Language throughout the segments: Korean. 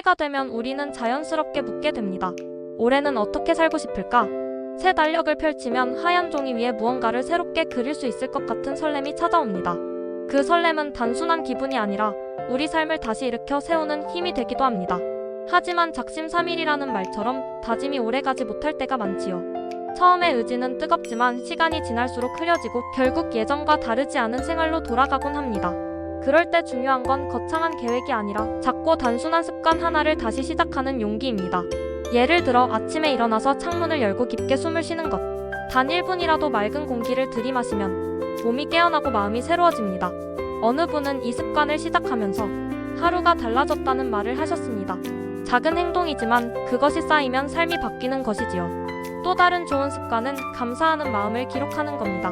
새해가 되면 우리는 자연스럽게 묻게 됩니다. 올해는 어떻게 살고 싶을까? 새 달력을 펼치면 하얀 종이 위에 무언가를 새롭게 그릴 수 있을 것 같은 설렘이 찾아옵니다. 그 설렘은 단순한 기분이 아니라 우리 삶을 다시 일으켜 세우는 힘이 되기도 합니다. 하지만 작심삼일이라는 말처럼 다짐이 오래가지 못할 때가 많지요. 처음에 의지는 뜨겁지만 시간이 지날수록 흐려지고 결국 예전과 다르지 않은 생활로 돌아가곤 합니다. 그럴 때 중요한 건 거창한 계획이 아니라 작고 단순한 습관 하나를 다시 시작하는 용기입니다. 예를 들어 아침에 일어나서 창문을 열고 깊게 숨을 쉬는 것. 단 1분이라도 맑은 공기를 들이마시면 몸이 깨어나고 마음이 새로워집니다. 어느 분은 이 습관을 시작하면서 하루가 달라졌다는 말을 하셨습니다. 작은 행동이지만 그것이 쌓이면 삶이 바뀌는 것이지요. 또 다른 좋은 습관은 감사하는 마음을 기록하는 겁니다.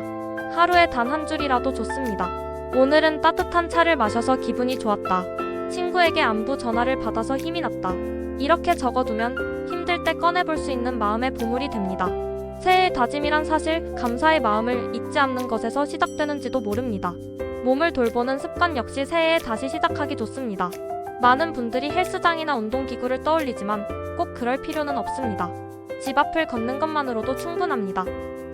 하루에 단 한 줄이라도 좋습니다. 오늘은 따뜻한 차를 마셔서 기분이 좋았다. 친구에게 안부 전화를 받아서 힘이 났다. 이렇게 적어두면 힘들 때 꺼내볼 수 있는 마음의 보물이 됩니다. 새해의 다짐이란 사실 감사의 마음을 잊지 않는 것에서 시작되는지도 모릅니다. 몸을 돌보는 습관 역시 새해에 다시 시작하기 좋습니다. 많은 분들이 헬스장이나 운동기구를 떠올리지만 꼭 그럴 필요는 없습니다. 집 앞을 걷는 것만으로도 충분합니다.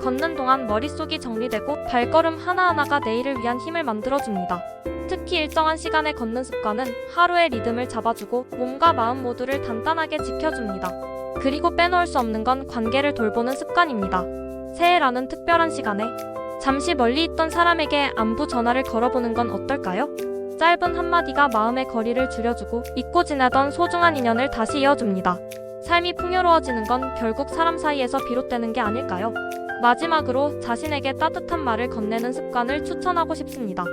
걷는 동안 머릿속이 정리되고 발걸음 하나하나가 내일을 위한 힘을 만들어줍니다. 특히 일정한 시간에 걷는 습관은 하루의 리듬을 잡아주고 몸과 마음 모두를 단단하게 지켜줍니다. 그리고 빼놓을 수 없는 건 관계를 돌보는 습관입니다. 새해라는 특별한 시간에 잠시 멀리 있던 사람에게 안부 전화를 걸어보는 건 어떨까요? 짧은 한마디가 마음의 거리를 줄여주고 잊고 지내던 소중한 인연을 다시 이어줍니다. 삶이 풍요로워지는 건 결국 사람 사이에서 비롯되는 게 아닐까요? 마지막으로 자신에게 따뜻한 말을 건네는 습관을 추천하고 싶습니다.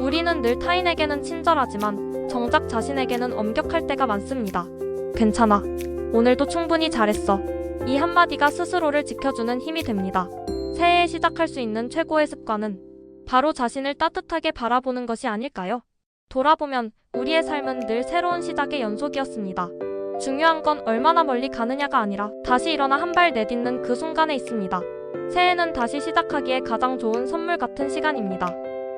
우리는 늘 타인에게는 친절하지만 정작 자신에게는 엄격할 때가 많습니다. 괜찮아. 오늘도 충분히 잘했어. 이 한마디가 스스로를 지켜주는 힘이 됩니다. 새해에 시작할 수 있는 최고의 습관은 바로 자신을 따뜻하게 바라보는 것이 아닐까요? 돌아보면 우리의 삶은 늘 새로운 시작의 연속이었습니다. 중요한 건 얼마나 멀리 가느냐가 아니라 다시 일어나 한 발 내딛는 그 순간에 있습니다. 새해는 다시 시작하기에 가장 좋은 선물 같은 시간입니다.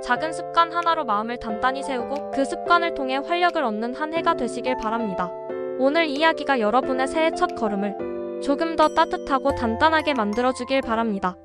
작은 습관 하나로 마음을 단단히 세우고 그 습관을 통해 활력을 얻는 한 해가 되시길 바랍니다. 오늘 이야기가 여러분의 새해 첫 걸음을 조금 더 따뜻하고 단단하게 만들어주길 바랍니다.